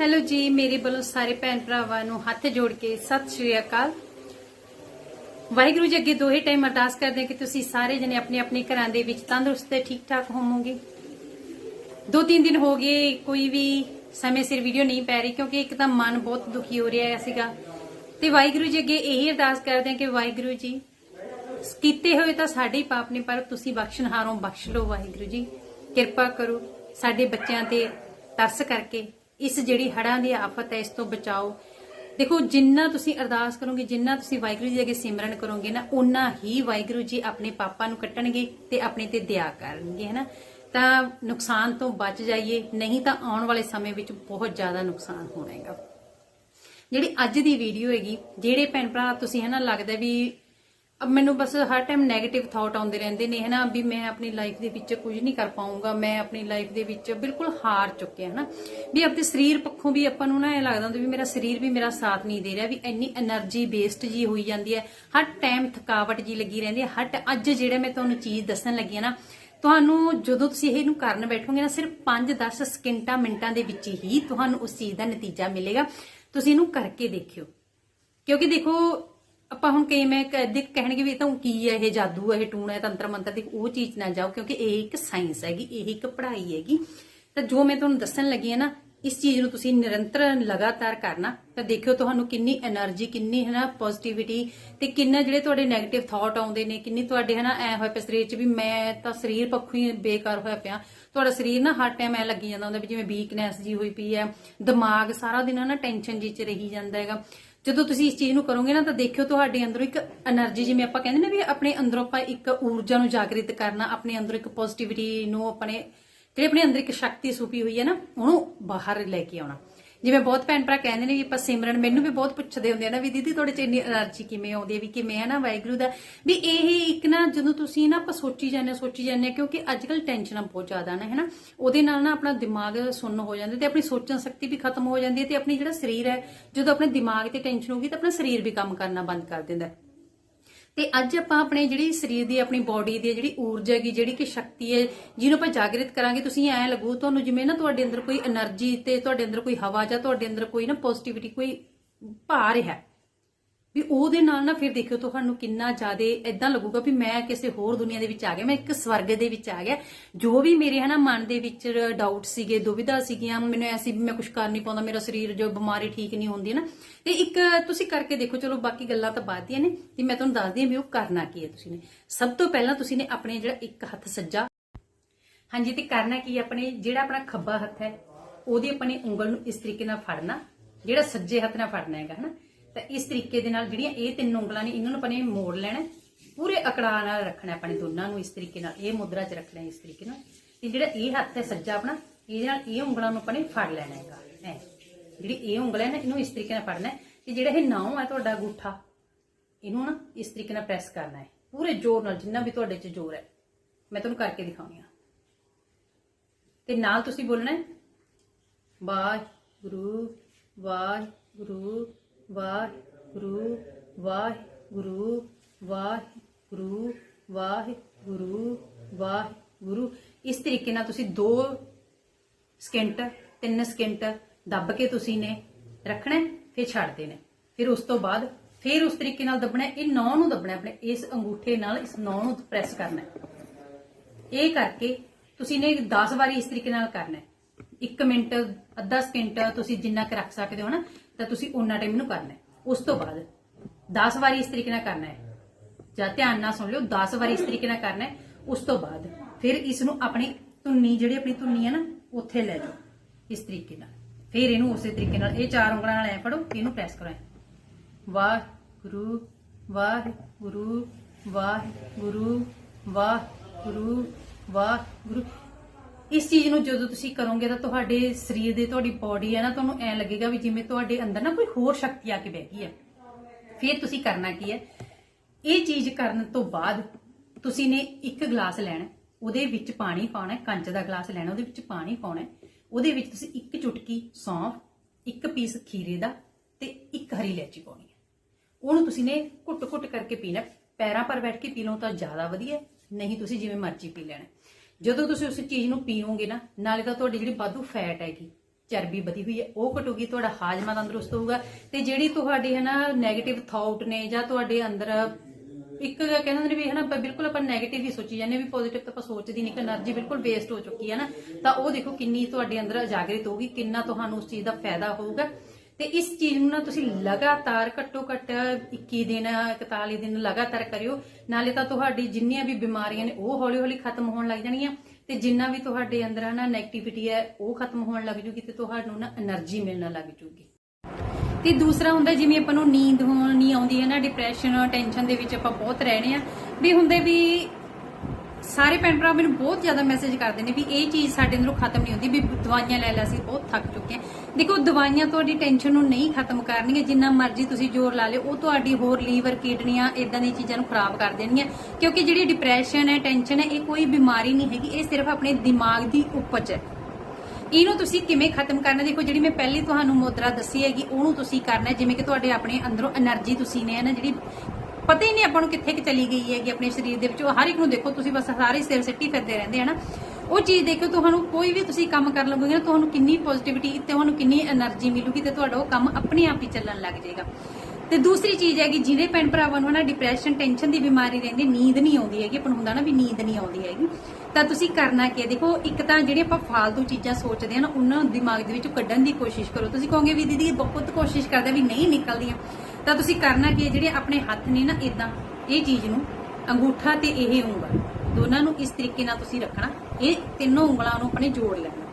Hello ਜੀ, ਮੇਰੇ ਵੱਲੋਂ ਸਾਰੇ ਭੈਣ ਭਰਾਵਾਂ ਨੂੰ ਹੱਥ ਜੋੜ ਕੇ ਸਤਿ ਸ਼੍ਰੀ ਅਕਾਲ। ਵਾਹਿਗੁਰੂ ਜੀ ਅੱਗੇ ਦੋਹੇ ਟਾਈਮ ਅਰਦਾਸ ਕਰਦੇ ਹਾਂ ਕਿ ਤੁਸੀਂ ਸਾਰੇ ਜਣੇ ਆਪਣੇ ਆਪਣੇ ਘਰਾਂ ਦੇ ਵਿੱਚ ਤੰਦਰੁਸਤ ਤੇ ਠੀਕ ਠਾਕ ਹੋਵੋਗੇ। ਦੋ ਤਿੰਨ ਦਿਨ ਹੋ ਗਏ, ਕੋਈ ਵੀ ਸਮੇਂ ਸਿਰ ਵੀਡੀਓ ਨਹੀਂ ਪੈ ਰਹੀ ਕਿਉਂਕਿ ਇੱਕ ਤਾਂ ਮਨ ਬਹੁਤ ਦੁਖੀ ਹੋ ਰਿਹਾ ਸੀਗਾ। ਤੇ ਵਾਹਿਗੁਰੂ ਜੀ ਅੱਗੇ ਇਹੀ ਅਰਦਾਸ ਕਰਦੇ ਹਾਂ ਕਿ ਵਾਹਿਗੁਰੂ ਜੀ, ਕੀਤੇ ਹੋਏ ਤਾਂ ਸਾਡੇ ਹੀ ਪਾਪ ਨੇ, ਪਰ ਤੁਸੀਂ ਬਖਸ਼ਣਹਾਰੋਂ ਬਖਸ਼ ਲਓ ਵਾਹਿਗੁਰੂ ਜੀ। ਕਿਰਪਾ ਕਰੋ ਸਾਡੇ ਬੱਚਿਆਂ ਤੇ ਤਰਸ ਕਰਕੇ ਇਸ ਜਿਹੜੀ ਹੜਾਂ ਦੀ ਆਫਤ ਹੈ, ਇਸ ਤੋਂ ਬਚਾਓ। ਦੇਖੋ, ਜਿੰਨਾ ਤੁਸੀਂ ਅਰਦਾਸ ਕਰੋਗੇ, ਜਿੰਨਾ ਤੁਸੀਂ ਵਾਹਿਗੁਰੂ ਜੀ ਅੱਗੇ ਸਿਮਰਨ ਕਰੋਗੇ ਨਾ ਉਨਾ ਹੀ ਵਾਹਿਗੁਰੂ ਜੀ ਆਪਣੇ ਪਾਪਾਂ ਨੂੰ ਕੱਟਣਗੇ ਤੇ ਆਪਣੇ ਤੇ ਦਇਆ ਕਰਨਗੇ ਹੈਨਾ ਤਾਂ ਨੁਕਸਾਨ ਤੋਂ ਬਚ ਜਾਈਏ, ਨਹੀਂ ਤਾਂ ਆਉਣ ਵਾਲੇ ਸਮੇਂ ਵਿੱਚ ਬਹੁਤ ਜ਼ਿਆਦਾ ਨੁਕਸਾਨ ਹੋਣਾ ਹੈਗਾ ਜਿਹੜੀ ਅੱਜ ਦੀ ਵੀਡੀਓ ਹੈਗੀ, ਜਿਹੜੇ ਭੈਣ ਭਰਾ, ਤੁਸੀਂ ਹਨਾ ਲੱਗਦਾ ਵੀ ਅਬ ਮੈਨੂੰ ਬਸ ਹਰ ਟਾਈਮ 네ਗੇਟਿਵ ਥਾਟ ਆਉਂਦੇ ਰਹਿੰਦੇ ਨੇ, ਹਨਾ, ਵੀ ਮੈਂ ਆਪਣੀ ਲਾਈਫ ਦੇ ਵਿੱਚ ਕੁਝ ਨਹੀਂ ਕਰ ਪਾਉਂਗਾ ਮੈਂ ਆਪਣੀ ਲਾਈਫ ਦੇ ਵਿੱਚ ਬਿਲਕੁਲ ਹਾਰ ਚੁੱਕਿਆ ਹਨਾ। ਵੀ ਆਪਣੇ ਸਰੀਰ ਪੱਖੋਂ ਵੀ ਆਪਾਂ ਨੂੰ ਨਾ ਇਹ ਲੱਗਦਾ ਹੁੰਦਾ ਵੀ ਮੇਰਾ ਸਰੀਰ ਵੀ ਮੇਰਾ ਸਾਥ ਨਹੀਂ ਦੇ ਰਿਹਾ, ਵੀ ਇੰਨੀ એનર્ਜੀ ਵੇਸਟ ਜੀ ਹੋਈ ਜਾਂਦੀ ਹੈ। ਹਰ ਟਾਈਮ ਥਕਾਵਟ ਜੀ ਲੱਗੀ ਰਹਿੰਦੀ ਹੈ, ਹਰ ਅੱਜ ਜਿਹੜੇ ਮੈਂ ਤੁਹਾਨੂੰ ਚੀਜ਼ ਦੱਸਣ ਲੱਗੀ ਹਾਂ ਨਾ, ਤੁਹਾਨੂੰ ਜਦੋਂ ਤੁਸੀਂ ਇਹਨੂੰ ਕਰਨ ਬੈਠੋਗੇ ਨਾ, ਸਿਰਫ 5-10 ਸਕਿੰਟਾਂ ਮਿੰਟਾਂ ਦੇ ਵਿੱਚ ਹੀ ਤੁਹਾਨੂੰ ਉਸ ਚੀਜ਼ ਦਾ ਨਤੀਜਾ ਮਿਲੇਗਾ। ਤੁਸੀਂ ਇਹਨੂੰ ਕਰਕੇ ਦੇਖਿਓ। ਕਿਉਂਕਿ ਦੇਖੋ ਆਪਾਂ ਹੁਣ ਕਈ ਮੈਂ ਕਦੇ ਕਹਿਣਗੇ ਵੀ ਤਾਂ ਕੀ ਹੈ ਇਹ ਜਾਦੂ ਹੈ ਇਹ ਟੂਣਾ ਹੈ ਤੰਤਰ ਮੰਤਰ ਦੀ ਉਹ ਚੀਜ਼ ਨਾ ਜਾਓ, ਕਿਉਂਕਿ ਇਹ ਇੱਕ ਸਾਇੰਸ ਹੈਗੀ, ਇਹ ਇੱਕ ਪੜ੍ਹਾਈ ਹੈਗੀ। ਤਾਂ ਜੋ ਮੈਂ ਤੁਹਾਨੂੰ ਦੱਸਣ ਲੱਗੀ ਹੈ ਨਾ, ਇਸ ਚੀਜ਼ ਨੂੰ ਤੁਸੀਂ ਨਿਰੰਤਰ ਲਗਾਤਾਰ ਕਰਨਾ, ਤਾਂ ਦੇਖਿਓ ਤੁਹਾਨੂੰ ਕਿੰਨੀ એનર્ਜੀ ਕਿੰਨੀ ਹੈ ਨਾ ਪੋਜ਼ਿਟਿਵਿਟੀ ਤੇ ਕਿੰਨਾ ਜਿਹੜੇ ਤੁਹਾਡੇ 네ਗੇਟਿਵ ਥਾਟ ਆਉਂਦੇ ਨੇ, ਕਿੰਨੀ ਤੁਹਾਡੇ ਹੈ ਨਾ ਐ ਹੋਇਆ ਪਿਆ ਸਰੀਰ 'ਚ ਵੀ ਮੈਂ ਤਾਂ ਸਰੀਰ ਪੱਖੋਂ ਹੀ ਬੇਕਾਰ ਹੋਇਆ ਪਿਆ। ਤੁਹਾਡਾ ਸਰੀਰ ਨਾ ਹਰ ਟਾਈਮ ਐ ਲੱਗੀ ਜਾਂਦਾ ਹੁੰਦਾ ਵੀ ਜਿਵੇਂ ਵੀਕਨੈਸ ਜੀ ਹੋਈ ਪਈ ਹੈ, ਦਿਮਾਗ ਸਾਰਾ ਦਿਨ ਨਾ ਟੈਨਸ਼ਨ ਜੀ 'ਚ ਰਹੀ ਜਾਂਦਾ ਹੈਗਾ। ਜਦੋਂ ਤੁਸੀਂ ਇਸ ਚੀਜ਼ ਨੂੰ ਕਰੋਗੇ ਨਾ ਤਾਂ ਦੇਖਿਓ ਤੁਹਾਡੇ ਅੰਦਰੋਂ ਇੱਕ એનર્ਜੀ ਜਿਵੇਂ ਆਪਾਂ ਕਹਿੰਦੇ ਨੇ ਵੀ ਆਪਣੇ ਅੰਦਰੋਂ ਆਪਾਂ ਇੱਕ ਊਰਜਾ ਨੂੰ ਜਾਗਰਿਤ ਕਰਨਾ, ਆਪਣੇ ਅੰਦਰੋਂ ਇੱਕ ਪੋਜ਼ਿਟਿਵਿਟੀ ਨੂੰ ਆਪਣੇ, ਜਿਹੜੇ ਆਪਣੇ ਅੰਦਰ ਇੱਕ ਸ਼ਕਤੀ ਸੁਪੀ ਹੋਈ ਹੈ ਨਾ, ਉਹਨੂੰ ਬਾਹਰ ਲੈ ਕੇ ਆਉਣਾ। ਜਿਵੇਂ ਬਹੁਤ ਭੈਣ ਭਰਾ ਕਹਿੰਦੇ ਨੇ ਵੀ ਆਪਾਂ ਸਿਮਰਨ ਮੈਨੂੰ ਵੀ ਬਹੁਤ ਪੁੱਛਦੇ ਹੁੰਦੇ ਆ ਨਾ ਵੀ ਦੀਦੀ ਤੁਹਾਡੇ ਚ ਇੰਨੀ એનર્ਜੀ ਕਿਵੇਂ ਆਉਂਦੀ ਹੈ, ਵੀ ਕਿਵੇਂ ਹੈ ਨਾ ਵਾਹਿਗੁਰੂ ਦਾ। ਵੀ ਇਹ ਇੱਕ ਨਾ ਜਦੋਂ ਤੁਸੀਂ ਨਾ ਆਪਾਂ ਸੋਚੀ ਜਾਂਦੇ ਸੋਚੀ ਜਾਂਦੇ ਕਿਉਂਕਿ ਅੱਜ ਕੱਲ ਟੈਨਸ਼ਨਾਂ ਬਹੁਤ ਜ਼ਿਆਦਾ ਨਾ ਹੈਨਾ ਉਹਦੇ ਨਾਲ ਨਾ ਆਪਣਾ ਦਿਮਾਗ ਸੁੰਨ ਹੋ ਜਾਂਦਾ ਤੇ ਆਪਣੀ ਸੋਚਣ ਸ਼ਕਤੀ ਵੀ ਖਤਮ ਹੋ ਜਾਂਦੀ ਹੈ ਤੇ ਆਪਣੀ ਜਿਹੜਾ ਸਰੀਰ ਹੈ, ਜਦੋਂ ਆਪਣੇ ਦਿਮਾਗ ਤੇ ਟੈਨਸ਼ਨ ਹੋਗੀ ਤਾਂ ਆਪਣਾ ਸਰੀਰ ਵੀ ਕੰਮ ਕਰਨਾ ਬੰਦ ਕਰ ਦਿੰਦਾ ਹੈ। ਤੇ ਅੱਜ ਆਪਾਂ ਆਪਣੇ ਜਿਹੜੀ ਸਰੀਰ ਦੀ, ਆਪਣੀ ਬਾਡੀ ਦੀ ਜਿਹੜੀ ਊਰਜਾ ਹੈਗੀ, ਜਿਹੜੀ ਕਿ ਸ਼ਕਤੀ ਹੈ, ਜਿਹਨੂੰ ਆਪਾਂ ਜਾਗਰਿਤ ਕਰਾਂਗੇ, ਤੁਸੀਂ ਐਂ ਲੱਗੂ ਤੁਹਾਨੂੰ ਜਿਵੇਂ ਨਾ ਤੁਹਾਡੇ ਅੰਦਰ ਕੋਈ એનર્ਜੀ ਤੇ ਤੁਹਾਡੇ ਅੰਦਰ ਕੋਈ ਹਵਾ ਜਾਂ ਤੁਹਾਡੇ ਅੰਦਰ ਕੋਈ ਨਾ ਪੋਜ਼ਿਟਿਵਿਟੀ ਕੋਈ ਭਾਰ ਹੈ ਵੀ ਉਹਦੇ ਨਾਲ ਨਾ ਫਿਰ ਦੇਖਿਓ ਤੁਹਾਨੂੰ ਕਿੰਨਾ ਜ਼ਿਆਦਾ ਇਦਾਂ ਲੱਗੂਗਾ ਵੀ ਮੈਂ ਕਿਸੇ ਹੋਰ ਦੁਨੀਆ ਦੇ ਵਿੱਚ ਆ ਗਿਆ, ਮੈਂ ਇੱਕ ਸਵਰਗ ਦੇ ਵਿੱਚ ਆ ਗਿਆ। ਜੋ ਵੀ ਮੇਰੇ ਹਨਾ ਮਨ ਦੇ ਵਿੱਚ ਡਾਊਟ ਸੀਗੇ, ਦੁਵਿਧਾ ਸੀਗੀਆਂ, ਮੈਨੂੰ ਐਸੀ ਵੀ ਮੈਂ ਕੁਝ ਕਰ ਨਹੀਂ ਪਾਉਂਦਾ, ਮੇਰਾ ਸਰੀਰ ਜੋ ਬਿਮਾਰੀ ਠੀਕ ਨਹੀਂ ਹੁੰਦੀ ਨਾ। ਤੇ ਇੱਕ ਤੁਸੀਂ ਕਰਕੇ ਦੇਖੋ, ਚਲੋ ਬਾਕੀ ਗੱਲਾਂ ਤਾਂ ਬਾਅਦ ਦੀਆਂ ਨੇ, ਤੇ ਮੈਂ ਤੁਹਾਨੂੰ ਦੱਸਦੀ ਹਾਂ ਵੀ ਉਹ ਕਰਨਾ ਕੀ ਹੈ ਤੁਸੀਂ ਨੇ। ਸਭ ਤੋਂ ਪਹਿਲਾਂ ਤੁਸੀਂ ਨੇ ਆਪਣੇ ਜਿਹੜਾ ਇੱਕ ਹੱਥ ਸੱਜਾ, ਹਾਂਜੀ, ਤੇ ਕਰਨਾ ਕੀ ਹੈ ਆਪਣੇ, ਜਿਹੜਾ ਆਪਣਾ ਖੱਬਾ ਹੱਥ ਹੈ, ਉਹਦੀ ਆਪਣੀ ਉਂਗਲ ਨੂੰ ਇਸ ਤਰੀਕੇ ਨਾਲ ਫੜਨਾ, ਜਿਹੜਾ ਸੱਜੇ ਹੱਥ ਨਾਲ ਫੜਨਾ ਹੈਗਾ, ਹਨਾ। ਤਾਂ ਇਸ ਤਰੀਕੇ ਦੇ ਨਾਲ ਜਿਹੜੀਆਂ ਇਹ ਤਿੰਨ ਉਂਗਲਾਂ ਨੇ, ਇਹਨਾਂ ਨੂੰ ਆਪਣੇ ਮੋੜ ਲੈਣਾ ਪੂਰੇ ਅਕੜਾ ਨਾਲ ਰੱਖਣਾ ਆਪਣੇ ਦੋਨਾਂ ਨੂੰ ਇਸ ਤਰੀਕੇ ਨਾਲ। ਇਹ ਮੁਦਰਾ 'ਚ ਰੱਖਣਾ ਇਸ ਤਰੀਕੇ ਨਾਲ। ਤੇ ਜਿਹੜਾ ਇਹ ਹੱਥ ਹੈ ਸੱਜਾ ਆਪਣਾ, ਇਹਦੇ ਨਾਲ ਇਹ ਉਂਗਲਾਂ ਨੂੰ ਆਪਾਂ ਨੇ ਫੜ ਲੈਣਾ ਹੈਗਾ। ਐ। ਜਿਹੜੀ ਇਹ ਉਂਗਲ ਹੈ ਨਾ, ਇਹਨੂੰ ਇਸ ਤਰੀਕੇ ਨਾਲ ਫੜਨਾ ਹੈ। ਤੇ ਜਿਹੜਾ ਇਹ ਨਾਉ ਹੈ ਤੁਹਾਡਾ ਅੰਗੂਠਾ, ਇਹਨੂੰ ਨਾ ਇਸ ਤਰੀਕੇ ਨਾਲ ਪ੍ਰੈਸ ਕਰਨਾ ਹੈ। ਪੂਰੇ ਜ਼ੋਰ ਨਾਲ, ਜਿੰਨਾ ਵੀ ਤੁਹਾਡੇ 'ਚ ਜ਼ੋਰ ਹੈ। ਮੈਂ ਤੁਹਾਨੂੰ ਕਰਕੇ ਦਿਖਾਉਣੀ ਹਾਂ। ਤੇ ਨਾਲ ਤੁਸੀਂ ਬੋਲਣਾ ਹੈ, ਵਾਹਿਗੁਰੂ ਵਾਹਿਗੁਰੂ ਵਾਹਿਗੁਰੂ ਵਾਹਿਗੁਰੂ ਵਾਹਿਗੁਰੂ ਵਾਹਿਗੁਰੂ ਵਾਹਿਗੁਰੂ। ਇਸ ਤਰੀਕੇ ਨਾਲ ਤੁਸੀਂ 2 ਸਕਿੰਟ 3 ਸਕਿੰਟ ਦੱਬ ਕੇ ਤੁਸੀਂ ਨੇ ਰੱਖਣਾ ਫਿਰ ਛੱਡ ਦੇਣਾ ਫਿਰ ਉਸ ਤੋਂ ਬਾਅਦ ਫਿਰ ਉਸ ਤਰੀਕੇ ਨਾਲ ਦੱਬਣਾ ਇਹ ਨੌ ਨੂੰ ਦੱਬਣਾ ਆਪਣੇ ਇਸ ਅੰਗੂਠੇ ਨਾਲ ਇਸ ਨੌ ਨੂੰ ਪ੍ਰੈਸ ਕਰਨਾ ਇਹ ਕਰਕੇ ਤੁਸੀਂ ਨੇ 10 ਵਾਰੀ ਇਸ ਤਰੀਕੇ ਨਾਲ ਕਰਨਾ ਹੈ। 1 ਮਿੰਟ, ਅੱਧਾ ਸਕਿੰਟ ਤੁਸੀਂ ਜਿੰਨਾ ਕੁ ਰੱਖ ਸਕਦੇ ਹੋ ਨਾ ਤਾਂ ਤੁਸੀਂ ਉਹਨਾਂ ਟਾਈਮ ਨੂੰ ਕਰਨਾ ਹੈ। ਉਸ ਤੋਂ ਬਾਅਦ 10 ਵਾਰੀ ਇਸ ਤਰੀਕੇ ਨਾਲ ਕਰਨਾ ਹੈ। ਜਾਂ ਧਿਆਨ ਨਾਲ ਸੁਣ ਲਿਓ 10 ਵਾਰੀ ਇਸ ਤਰੀਕੇ ਨਾਲ ਕਰਨਾ ਹੈ। ਉਸ ਤੋਂ ਬਾਅਦ ਫਿਰ ਇਸ ਨੂੰ ਆਪਣੀ ਧੁੰਨੀ, ਜਿਹੜੀ ਆਪਣੀ ਧੁੰਨੀ ਹੈ ਨਾ, ਉੱਥੇ ਲੈ ਜਾਓ, ਇਸ ਤਰੀਕੇ ਨਾਲ। ਫਿਰ ਇਹਨੂੰ ਉਸੇ ਤਰੀਕੇ ਨਾਲ ਇਹ ਚਾਰ ਉਂਗਲਾਂ ਨਾਲ ਐ ਫੜੋ, ਇਹਨੂੰ ਪ੍ਰੈਸ ਕਰੋ ਐਂ। ਵਾਹਿਗੁਰੂ ਵਾਹਿਗੁਰੂ ਵਾਹਿਗੁਰੂ ਵਾਹਿਗੁਰੂ ਵਾਹਿਗੁਰੂ। ਇਸ ਚੀਜ਼ ਨੂੰ ਜਦੋਂ ਤੁਸੀਂ ਕਰੋਗੇ ਤਾਂ ਤੁਹਾਡੇ ਸਰੀਰ ਦੇ ਤੁਹਾਡੀ ਬਾਡੀ ਹੈ ਨਾ, ਤੁਹਾਨੂੰ ਐ ਲੱਗੇਗਾ ਵੀ ਜਿਵੇਂ ਤੁਹਾਡੇ ਅੰਦਰ ਨਾ ਕੋਈ ਹੋਰ ਸ਼ਕਤੀ ਆ ਕੇ ਬਹਿ ਗਈ ਹੈ। ਫਿਰ ਤੁਸੀਂ ਕਰਨਾ ਕੀ ਹੈ? ਇਹ ਚੀਜ਼ ਕਰਨ ਤੋਂ ਬਾਅਦ ਤੁਸੀਂ ਨੇ ਇੱਕ ਗਲਾਸ ਲੈਣਾ, ਉਹਦੇ ਵਿੱਚ ਪਾਣੀ ਪਾਉਣਾ ਕੰਚ ਦਾ ਗਲਾਸ ਲੈਣਾ, ਉਹਦੇ ਵਿੱਚ ਪਾਣੀ ਪਾਉਣਾ ਉਹਦੇ ਵਿੱਚ ਤੁਸੀਂ ਇੱਕ ਚੁਟਕੀ ਸੌਂਫ, ਇੱਕ ਪੀਸ ਖੀਰੇ ਦਾ ਤੇ ਇੱਕ ਹਰੀ ਇਲਾਇਚੀ ਪਾਉਣੀ ਹੈ। ਉਹਨੂੰ ਤੁਸੀਂ ਨੇ ਘੁੱਟ-ਘੁੱਟ ਕਰਕੇ ਪੀਣਾ ਪੈਰਾਂ ਪਰ ਬੈਠ ਕੇ ਪੀ ਲਓ ਤਾਂ ਜ਼ਿਆਦਾ ਵਧੀਆ ਨਹੀਂ ਤੁਸੀਂ ਜਿਵੇਂ ਮਰਜ਼ੀ ਪੀ ਲੈਣਾ ਜਦੋਂ ਤੁਸੀਂ ਉਸ ਚੀਜ਼ ਨੂੰ ਪੀਓਗੇ ਨਾ, ਨਾਲੇ ਤਾਂ ਤੁਹਾਡੀ ਜਿਹੜੀ ਵਾਧੂ ਫੈਟ ਹੈਗੀ, ਚਰਬੀ ਵਧੀ ਹੋਈ ਹੈ, ਉਹ ਘਟੂਗੀ, ਤੁਹਾਡਾ ਹਾਜ਼ਮਾ ਤੰਦਰੁਸਤ ਹੋਊਗਾ। ਤੇ ਜਿਹੜੀ ਤੁਹਾਡੀ ਹੈ ਨਾ 네ਗੇਟਿਵ ਥਾਟ ਨੇ ਜਾਂ ਤੁਹਾਡੇ ਅੰਦਰ, ਇੱਕ ਕਹਿੰਦੇ ਨੇ ਵੀ ਹਨਾ ਬਿਲਕੁਲ ਆਪਾਂ 네ਗੇਟਿਵ ਹੀ ਸੋਚੀ ਜਾਂਦੇ ਵੀ ਪੋਜ਼ਿਟਿਵ ਤਾਂ ਆਪਾਂ ਸੋਚਦੇ ਨਹੀਂ ਕਿ એનર્ਜੀ ਬਿਲਕੁਲ ਵੇਸਟ ਹੋ ਚੁੱਕੀ ਹੈ ਨਾ। ਤਾਂ ਉਹ ਦੇਖੋ ਕਿੰਨੀ ਤੁਹਾਡੇ ਅੰਦਰ ਜਾਗਰਿਤ ਹੋਊਗੀ, ਕਿੰਨਾ ਤੁਹਾਨੂੰ ਉਸ ਚੀਜ਼ ਦਾ ਫਾਇਦਾ ਹੋਊਗਾ। ਤੇ ਇਸ ਚੀਜ਼ ਨੂੰ ਨਾ ਤੁਸੀਂ ਲਗਾਤਾਰ ਘੱਟੋ ਘੱਟ 21 ਦਿਨ 41 ਦਿਨ ਲਗਾਤਾਰ ਕਰਿਓ। ਨਾਲੇ ਤਾਂ ਤੁਹਾਡੀ ਜਿੰਨੀਆਂ ਵੀ ਬਿਮਾਰੀਆਂ ਨੇ, ਉਹ ਹੌਲੀ ਹੌਲੀ ਖਤਮ ਹੋਣ ਲੱਗ ਜਾਣਗੀਆਂ ਤੇ ਜਿੰਨਾ ਵੀ ਤੁਹਾਡੇ ਅੰਦਰ ਹੈ ਨਾ 네ਗੇਟਿਵਿਟੀ ਹੈ, ਉਹ ਖਤਮ ਹੋਣ ਲੱਗ ਜੂਗੀ ਤੇ ਤੁਹਾਨੂੰ ਨਾ એનર્ਜੀ ਮਿਲਣ ਲੱਗ ਜੂਗੀ। ਤੇ ਦੂਸਰਾ ਹੁੰਦਾ, ਜਿਵੇਂ ਆਪਾਂ ਨੂੰ ਨੀਂਦ ਹੋਣੀ ਆਉਂਦੀ ਹੈ ਨਾ ਡਿਪਰੈਸ਼ਨ ਟੈਨਸ਼ਨ ਦੇ ਵਿੱਚ ਆਪਾਂ ਬਹੁਤ ਰਹਿਣੇ ਆ। ਵੀ ਹੁੰਦੇ ਵੀ ਸਾਰੇ ਭੈਣ ਭਰਾ ਮੈਨੂੰ ਬਹੁਤ ਜ਼ਿਆਦਾ ਮੈਸੇਜ ਕਰਦੇ ਨੇ ਵੀ ਇਹ ਚੀਜ਼ ਸਾਡੇ ਅੰਦਰੋਂ ਖਤਮ ਨਹੀਂ ਹੁੰਦੀ, ਵੀ ਦਵਾਈਆਂ ਲੈ ਲੈ ਅਸੀਂ ਬਹੁਤ ਥੱਕ ਚੁੱਕੇ ਹਾਂ ਦੇਖੋ, ਦਵਾਈਆਂ ਤੁਹਾਡੀ ਟੈਨਸ਼ਨ ਨੂੰ ਨਹੀਂ ਖਤਮ ਕਰਨਗੀਆਂ, ਜਿੰਨਾ ਮਰਜ਼ੀ ਤੁਸੀਂ ਜ਼ੋਰ ਲਾ ਲਿਓ, ਉਹ ਤੁਹਾਡੀ ਹੋਰ ਲੀਵਰ, ਕਿਡਨੀਆਂ ਇਦਾਂ ਦੀਆਂ ਚੀਜ਼ਾਂ ਨੂੰ ਖਰਾਬ ਕਰ ਦੇਣਗੀਆਂ। ਕਿਉਂਕਿ ਜਿਹੜੀ ਡਿਪਰੈਸ਼ਨ ਹੈ ਟੈਨਸ਼ਨ ਹੈ, ਇਹ ਕੋਈ ਬਿਮਾਰੀ ਨਹੀਂ ਹੈਗੀ, ਇਹ ਸਿਰਫ ਆਪਣੇ ਦਿਮਾਗ ਦੀ ਉਪਜ ਹੈ। ਇਹਨੂੰ ਤੁਸੀਂ ਕਿਵੇਂ ਖਤਮ ਕਰਨਾ? ਦੇਖੋ, ਜਿਹੜੀ ਮੈਂ ਪਹਿਲੀ ਤੁਹਾਨੂੰ ਮੁਦਰਾ ਦੱਸੀ ਹੈਗੀ, ਉਹਨੂੰ ਤੁਸੀਂ ਕਰਨਾ ਜਿਵੇਂ ਕਿ ਤੁਹਾਡੇ ਆਪਣੇ ਅੰਦਰੋਂ એનર્ਜੀ ਤੁਸੀਂ ਨੇ ਨਾ, ਜਿਹੜੀ ਪਤਾ ਹੀ ਨਹੀਂ ਆਪਾਂ ਨੂੰ ਕਿੱਥੇ ਕਿ ਚਲੀ ਗਈ ਹੈਗੀ ਆਪਣੇ ਸਰੀਰ ਦੇ ਵਿੱਚ। ਉਹ ਹਰ ਇੱਕ ਨੂੰ ਦੇਖੋ, ਤੁਸੀਂ ਬਸ ਸਾਰੇ ਸਿਰ ਸਿੱਟੀ ਫਿਰਦੇ ਰਹਿੰਦੇ ਹਨ ਉਹ ਚੀਜ਼ ਦੇਖੋ ਤੁਹਾਨੂੰ ਕੋਈ ਵੀ ਤੁਸੀਂ ਕੰਮ ਕਰਨ ਲੱਗੋਗੇ ਨਾ, ਤੁਹਾਨੂੰ ਕਿੰਨੀ ਪੋਜ਼ਿਟਿਵਿਟੀ ਤੇ ਤੁਹਾਨੂੰ ਕਿੰਨੀ એનર્ਜੀ ਮਿਲੂਗੀ ਤੇ ਤੁਹਾਡਾ ਉਹ ਕੰਮ ਆਪਣੇ ਆਪ ਹੀ ਚੱਲਣ ਲੱਗ ਜਾਏਗਾ। ਤੇ ਦੂਸਰੀ ਚੀਜ਼ ਹੈ ਜਿਹਦੇ ਭੈਣ ਭਰਾਵਾਂ ਨੂੰ ਨਾ ਡਿਪਰੈਸ਼ਨ ਟੈਨਸ਼ਨ ਦੀ ਬਿਮਾਰੀ ਰਹਿੰਦੀ, ਨੀਂਦ ਨਹੀਂ ਆਉਂਦੀ ਹੈਗੀ। ਆਪਾਂ ਹੁੰਦਾ ਨਾ ਵੀ ਨੀਂਦ ਨਹੀਂ ਆਉਂਦੀ ਹੈਗੀ। ਤਾਂ ਤੁਸੀਂ ਕਰਨਾ ਕੀ ਦੇਖੋ, ਇੱਕ ਤਾਂ ਜਿਹੜੇ ਆਪਾਂ ਫਾਲਤੂ ਚੀਜ਼ਾਂ ਸੋਚਦੇ ਹਾਂ ਨਾ, ਉਹਨਾਂ ਨੂੰ ਦਿਮਾਗ ਦੇ ਵਿੱਚੋਂ ਕੱਢਣ ਦੀ ਕੋਸ਼ਿਸ਼ ਕਰੋ। ਤੁਸੀਂ ਕਹੋਗੇ ਵੀ ਦੀਦੀ, ਬਹੁਤ ਕੋਸ਼ਿਸ਼ ਕਰਦੇ ਵੀ ਨਹੀਂ ਨਿਕਲਦੀਆਂ। ਤਾਂ ਤੁਸੀਂ ਕਰਨਾ ਕੀ ਹੈ, ਜਿਹੜੇ ਆਪਣੇ ਹੱਥ ਨੇ ਨਾ ਇਦਾਂ ਇਹ ਚੀਜ਼ ਨੂੰ, ਅੰਗੂਠਾ ਤੇ ਇਹ ਉਂਗਲ, ਦੋਨਾਂ ਨੂੰ ਇਸ ਤਰੀਕੇ ਨਾਲ ਤੁਸੀਂ ਰੱਖਣਾ, ਇਹ ਤਿੰਨੋਂ ਉਂਗਲਾਂ ਨੂੰ ਆਪਣੇ ਜੋੜ ਲੈਣਾ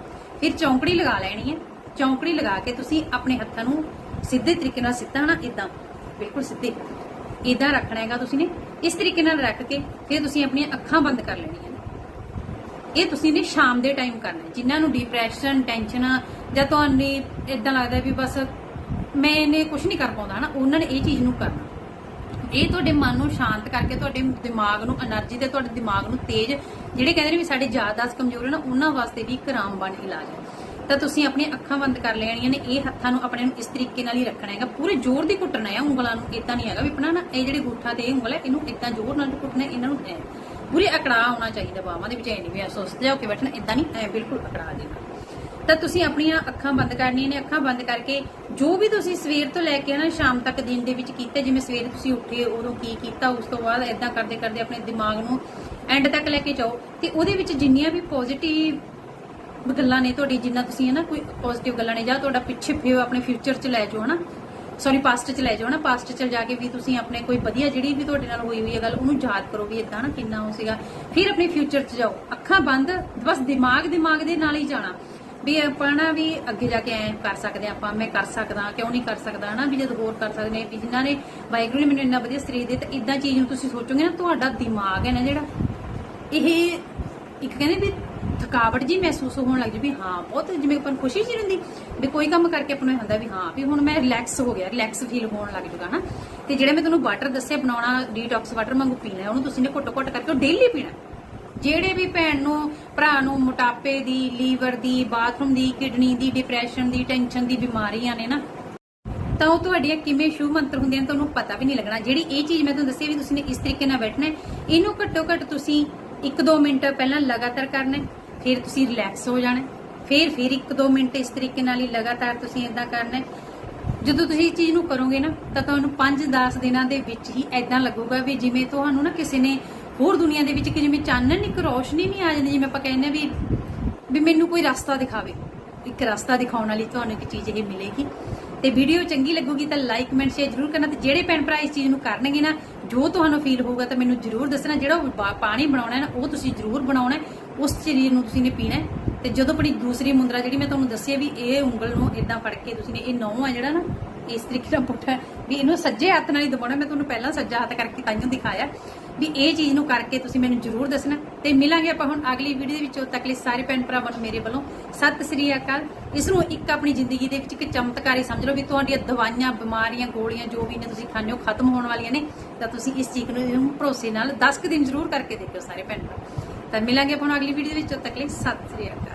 ਫਿਰ ਚੌਂਕੜੀ ਲਗਾ ਲੈਣੀ ਹੈ, ਚੌਂਕੜੀ ਲਗਾ ਕੇ ਤੁਸੀਂ ਆਪਣੇ ਹੱਥਾਂ ਨੂੰ ਸਿੱਧੇ ਤਰੀਕੇ ਨਾਲ ਸਿੱਧਾ ਨਾ ਇਦਾਂ ਬਿਲਕੁਲ ਸਿੱਧੇ ਇਦਾਂ ਰੱਖਣਾ ਹੈਗਾ ਤੁਸੀਂ ਨੇ, ਇਸ ਤਰੀਕੇ ਨਾਲ ਰੱਖ ਕੇ ਫਿਰ ਤੁਸੀਂ ਆਪਣੀਆਂ ਅੱਖਾਂ ਬੰਦ ਕਰ ਲੈਣੀਆਂ ਇਹ ਤੁਸੀਂ ਨੇ ਸ਼ਾਮ ਦੇ ਟਾਈਮ ਕਰਨਾ ਹੈ। ਜਿਨ੍ਹਾਂ ਨੂੰ ਡਿਪਰੈਸ਼ਨ ਟੈਨਸ਼ਨ ਜਾਂ ਤੁਹਾਨੂੰ ਇਦਾਂ ਲੱਗਦਾ ਵੀ ਬਸ ਮੈਂ ਇਹਨੇ ਕੁਝ ਨਹੀਂ ਕਰ ਪਾਉਂਦਾ ਨਾ ਉਹਨਾਂ ਨੇ ਇਹ ਚੀਜ਼ ਨੂੰ ਕਰਨਾ। ਇਹ ਤੁਹਾਡੇ ਮਨ ਨੂੰ ਸ਼ਾਂਤ ਕਰਕੇ, ਤੁਹਾਡੇ ਦਿਮਾਗ ਨੂੰ એનર્ਜੀ ਤੇ ਤੁਹਾਡੇ ਦਿਮਾਗ ਨੂੰ ਤੇਜ਼, ਜਿਹੜੇ ਕਹਿੰਦੇ ਨੇ ਵੀ ਸਾਡੇ ਯਾਦਾਸ਼ਤ ਕਮਜ਼ੋਰ ਹੈ ਨਾ ਉਹਨਾਂ ਵਾਸਤੇ ਵੀ ਇੱਕ ਰਾਮਬਾਣ ਇਲਾਜ ਹੈ। ਤਾਂ ਤੁਸੀਂ ਆਪਣੀਆਂ ਅੱਖਾਂ ਬੰਦ ਕਰ ਲੈਣੀਆਂ ਨੇ, ਇਹ ਹੱਥਾਂ ਨੂੰ ਆਪਣੇ ਨੂੰ ਇਸ ਤਰੀਕੇ ਨਾਲ ਹੀ ਰੱਖਣਾ ਹੈਗਾ। ਪੂਰੇ ਜ਼ੋਰ ਦੀ ਘੁੱਟਣਾ ਹੈ ਉਂਗਲਾਂ ਨੂੰ ਇਦਾਂ ਨਹੀਂ ਹੈਗਾ ਵੀ ਆਪਣਾ ਨਾ, ਇਹ ਜਿਹੜੇ ਗੁੱਠਾ ਤੇ ਉਂਗਲ ਹੈ, ਇਹਨੂੰ ਇਦਾਂ ਜ਼ੋਰ ਨਾਲ ਘੁੱਟਣਾ ਇਹਨਾਂ ਨੂੰ ਪੂਰੇ ਅਕੜਾ ਹੋਣਾ ਚਾਹੀਦਾ ਬਾਹਾਂ ਦੇ ਵਿੱਚ, ਐ ਨਹੀਂ ਵੀ ਸੁਸਤ ਜਾ ਕੇ ਬੈਠਣਾ ਇਦਾਂ ਨਹੀਂ ਬਿਲਕੁਲ ਅਕੜਾ ਦੇਣਾ ਤਾਂ ਤੁਸੀਂ ਆਪਣੀਆਂ ਅੱਖਾਂ ਬੰਦ ਕਰਨੀਆਂ ਨੇ, ਅੱਖਾਂ ਬੰਦ ਕਰਕੇ ਜੋ ਵੀ ਤੁਸੀਂ ਸਵੇਰ ਤੋਂ ਲੈ ਕੇ ਨਾ ਸ਼ਾਮ ਤੱਕ ਦਿਨ ਦੇ ਵਿੱਚ ਕੀਤਾ, ਜਿਵੇਂ ਸਵੇਰੇ ਤੁਸੀਂ ਉੱਠੇ, ਉਦੋਂ ਕੀ ਕੀਤਾ, ਉਸ ਤੋਂ ਬਾਅਦ ਇਦਾਂ ਕਰਦੇ ਕਰਦੇ ਆਪਣੇ ਦਿਮਾਗ ਨੂੰ ਐਂਡ ਤੱਕ ਲੈ ਕੇ ਜਾਓ। ਤੇ ਉਹਦੇ ਵਿੱਚ ਜਿੰਨੀਆਂ ਵੀ ਪੋਜ਼ਿਟਿਵ ਗੱਲਾਂ ਨੇ ਤੁਹਾਡੀ, ਜਿੰਨਾ ਤੁਸੀਂ ਹੈ ਨਾ ਕੋਈ ਪੋਜ਼ਿਟਿਵ ਗੱਲਾਂ ਨੇ, ਜਾਂ ਤੁਹਾਡਾ ਪਿੱਛੇ ਫਿਰ ਆਪਣੇ ਫਿਊਚਰ 'ਚ ਲੈ ਜਾਓ ਹਨਾ ਸੌਰੀ ਪਾਸਟ 'ਚ ਲੈ ਜਾਓ ਨਾ ਪਾਸਟ 'ਚ ਜਾ ਕੇ ਵੀ ਤੁਸੀਂ ਆਪਣੇ ਕੋਈ ਵਧੀਆ ਜਿਹੜੀ ਵੀ ਤੁਹਾਡੇ ਨਾਲ ਹੋਈ ਹੋਈ ਹੈ ਗੱਲ, ਉਹਨੂੰ ਯਾਦ ਕਰੋ ਵੀ ਇਦਾਂ ਨਾ ਕਿੰਨਾ ਉਹ ਸੀਗਾ। ਫਿਰ ਆਪਣੇ ਫਿਊਚਰ 'ਚ ਜਾਓ। ਅੱਖਾਂ ਬੰਦ, ਬਸ ਦਿਮਾਗ ਦਿਮਾਗ ਦੇ ਨਾਲ ਹੀ ਜਾਣਾ। ਵੀ ਆਪਾਂ ਨਾ ਵੀ ਅੱਗੇ ਜਾ ਕੇ ਐ ਕਰ ਸਕਦੇ ਹਾਂ, ਆਪਾਂ ਮੈਂ ਕਰ ਸਕਦਾ, ਕਿਉਂ ਨਹੀਂ ਕਰ ਸਕਦਾ, ਹਨਾ? ਵੀ ਜਦ ਹੋਰ ਕਰ ਸਕਦੇ ਨੇ, ਵੀ ਜਿਨ੍ਹਾਂ ਨੇ ਵਾਹਿਗੁਰੂ ਨੇ ਮੈਨੂੰ ਇੰਨਾ ਵਧੀਆ ਸਰੀਰ ਦਿੱਤਾ ਇਦਾਂ ਚੀਜ਼ ਨੂੰ ਤੁਸੀਂ ਸੋਚੋਗੇ ਨਾ, ਤੁਹਾਡਾ ਦਿਮਾਗ ਹੈ ਨਾ ਜਿਹੜਾ, ਇਹ ਇੱਕ ਕਹਿੰਦੇ ਵੀ ਥਕਾਵਟ ਜੀ ਮਹਿਸੂਸ ਹੋਣ ਲੱਗ ਜੀ ਵੀ ਹਾਂ, ਬਹੁਤ ਜਿਵੇਂ ਆਪਾਂ ਨੂੰ ਖੁਸ਼ੀ ਜੀ ਹੁੰਦੀ, ਵੀ ਕੋਈ ਕੰਮ ਕਰਕੇ ਆਪਾਂ ਨੂੰ ਇਹ ਹੁੰਦਾ ਵੀ ਹਾਂ, ਵੀ ਹੁਣ ਮੈਂ ਰਿਲੈਕਸ ਹੋ ਗਿਆ ਰਿਲੈਕਸ ਫੀਲ ਹੋਣ ਲੱਗ ਜੂਗਾ ਹਨਾ? ਤੇ ਜਿਹੜਾ ਮੈਂ ਤੁਹਾਨੂੰ ਵਾਟਰ ਦੱਸਿਆ, ਬਣਾਉਣਾ ਡੀਟੌਕਸ ਵਾਟਰ ਵਾਂਗੂ ਪੀਣਾ, ਉਹਨੂੰ ਤੁਸੀਂ ਨੇ ਘੁੱਟ ਘੁੱਟ ਕਰਕੇ ਡੇਲੀ ਪੀਣਾ। ਜਿਹੜੇ ਵੀ ਭੈਣ ਨੂੰ, ਭਰਾ ਨੂੰ ਮੋਟਾਪੇ ਦੀ, ਲੀਵਰ ਦੀ, ਬਾਥਰੂਮ ਦੀ, ਕਿਡਨੀ ਦੀ ਡਿਪਰੈਸ਼ਨ ਦੀ ਟੈਨਸ਼ਨ ਦੀ ਬਿਮਾਰੀਆਂ ਨੇ ਨਾ, ਤਾਂ ਉਹ ਤੁਹਾਡੀਆਂ ਕਿਵੇਂ ਸ਼ੁਭ ਮੰਤਰ ਹੁੰਦੇ ਨੇ ਤੁਹਾਨੂੰ ਪਤਾ ਵੀ ਨਹੀਂ ਲੱਗਣਾ। ਜਿਹੜੀ ਇਹ ਚੀਜ਼ ਮੈਂ ਤੁਹਾਨੂੰ ਦੱਸੀ ਵੀ ਤੁਸੀਂ ਨੇ ਇਸ ਤਰੀਕੇ ਨਾਲ ਬੈਠਣਾ ਇਹਨੂੰ ਘੱਟੋ ਘੱਟ ਤੁਸੀਂ 1-2 ਮਿੰਟ ਪਹਿਲਾਂ ਲਗਾਤਾਰ ਕਰਨਾ ਫਿਰ ਤੁਸੀਂ ਰਿਲੈਕਸ ਹੋ ਜਾਣਾ ਫਿਰ ਫਿਰ 1-2 ਮਿੰਟ ਇਸ ਤਰੀਕੇ ਨਾਲ ਹੀ ਲਗਾਤਾਰ ਤੁਸੀਂ ਇਦਾਂ ਕਰਨਾ ਜਦੋਂ ਤੁਸੀਂ ਇਹ ਚੀਜ਼ ਨੂੰ ਕਰੋਗੇ ਨਾ, ਤਾਂ ਤੁਹਾਨੂੰ 5-10 ਦਿਨਾਂ ਦੇ ਵਿੱਚ ਹੀ ਐਦਾਂ ਲੱਗੂਗਾ ਵੀ ਜਿਵੇਂ ਤੁਹਾਨੂੰ ਨਾ ਕਿਸੇ ਨੇ ਹੋਰ ਦੁਨੀਆ ਦੇ ਵਿੱਚ ਕਿ ਜਿਵੇਂ ਚਾਨਣ, ਇੱਕ ਰੋਸ਼ਨੀ ਨਹੀਂ ਆ ਜਾਂਦੀ, ਜਿਵੇਂ ਆਪਾਂ ਕਹਿੰਦੇ ਆ ਵੀ ਵੀ ਮੈਨੂੰ ਕੋਈ ਰਸਤਾ ਦਿਖਾਵੇ। ਇੱਕ ਰਸਤਾ ਦਿਖਾਉਣ ਵਾਲੀ ਤੁਹਾਨੂੰ ਇੱਕ ਚੀਜ਼ ਇਹ ਮਿਲੇਗੀ। ਤੇ ਵੀਡੀਓ ਚੰਗੀ ਲੱਗੂਗੀ ਤਾਂ ਲਾਈਕ ਕਮੈਂਟ ਸ਼ੇਅਰ ਜਰੂਰ ਕਰਨਾ ਤੇ ਜਿਹੜੇ ਭੈਣ ਭਰਾ ਇਸ ਚੀਜ਼ ਨੂੰ ਕਰਨਗੇ ਨਾ, ਜੋ ਤੁਹਾਨੂੰ ਫੀਲ ਹੋਊਗਾ ਤਾਂ ਮੈਨੂੰ ਜਰੂਰ ਦੱਸਣਾ। ਜਿਹੜਾ ਪਾਣੀ ਬਣਾਉਣਾ ਹੈ ਨਾ, ਉਹ ਤੁਸੀਂ ਜਰੂਰ ਬਣਾਉਣਾ ਉਸ ਚੀਜ਼ ਨੂੰ ਤੁਸੀਂ ਨੇ ਪੀਣਾ ਹੈ। ਤੇ ਜਦੋਂ ਆਪਣੀ ਦੂਸਰੀ ਮੁੰਦਰਾ ਜਿਹੜੀ ਮੈਂ ਤੁਹਾਨੂੰ ਦੱਸਿਆ ਵੀ ਇਹ ਉਂਗਲ ਨੂੰ ਇਦਾਂ ਫੜ ਕੇ ਤੁਸੀਂ ਨੇ, ਇਹ ਨੌ ਆ ਜਿਹੜਾ ਨਾ, ਇਸ ਤਰੀਕੇ ਨਾਲ ਪੁੱਠਾ, ਵੀ ਇਹਨੂੰ ਸੱਜੇ ਹੱਥ ਨਾਲ ਹੀ ਦਬਾਉਣਾ। ਮੈਂ ਤੁਹਾਨੂੰ ਪਹਿਲਾਂ ਸੱਜਾ ਹੱਥ ਕਰਕੇ ਤਾਂ ਦਿਖਾਇਆ। ਵੀ ਇਹ ਚੀਜ਼ ਨੂੰ ਕਰਕੇ ਤੁਸੀਂ ਮੈਨੂੰ ਜਰੂਰ ਦੱਸਣਾ। ਤੇ ਮਿਲਾਂਗੇ ਆਪਾਂ ਹੁਣ ਅਗਲੀ ਵੀਡੀਓ ਦੇ ਵਿੱਚ ਉਦੋਂ ਤੱਕ ਲਈ ਸਾਰੇ ਭੈਣ ਭਰਾਵਾਂ ਨੂੰ ਮੇਰੇ ਵੱਲੋਂ। ਸਤਿ ਸ੍ਰੀ ਅਕਾਲ। ਇਸ ਨੂੰ ਇੱਕ ਆਪਣੀ ਜ਼ਿੰਦਗੀ ਦੇ ਵਿੱਚ ਇੱਕ ਚਮਤਕਾਰੀ ਸਮਝ ਲਓ ਵੀ ਤੁਹਾਡੀਆਂ ਦਵਾਈਆਂ, ਬਿਮਾਰੀਆਂ, ਗੋਲੀਆਂ ਜੋ ਵੀ ਨੇ ਤੁਸੀਂ ਖਾਂਦੇ ਹੋ, ਖਤਮ ਹੋਣ ਵਾਲੀਆਂ ਨੇ, ਤਾਂ ਤੁਸੀਂ ਇਸ ਚੀਜ਼ ਨੂੰ ਇਹਨੂੰ ਭਰੋਸੇ ਨਾਲ 10 ਕੁ ਦਿਨ ਜ਼ਰੂਰ ਕਰਕੇ ਦੇਖਿਓ ਸਾਰੇ ਭੈਣ ਭਰਾ। ਤਾਂ ਮਿਲਾਂਗੇ ਆਪਾਂ ਅਗਲੀ ਵੀਡੀਓ ਦੇ ਵਿੱਚ ਉਦੋਂ ਤੱਕ ਲਈ ਸਤਿ ਸ੍ਰੀ ਅਕਾਲ।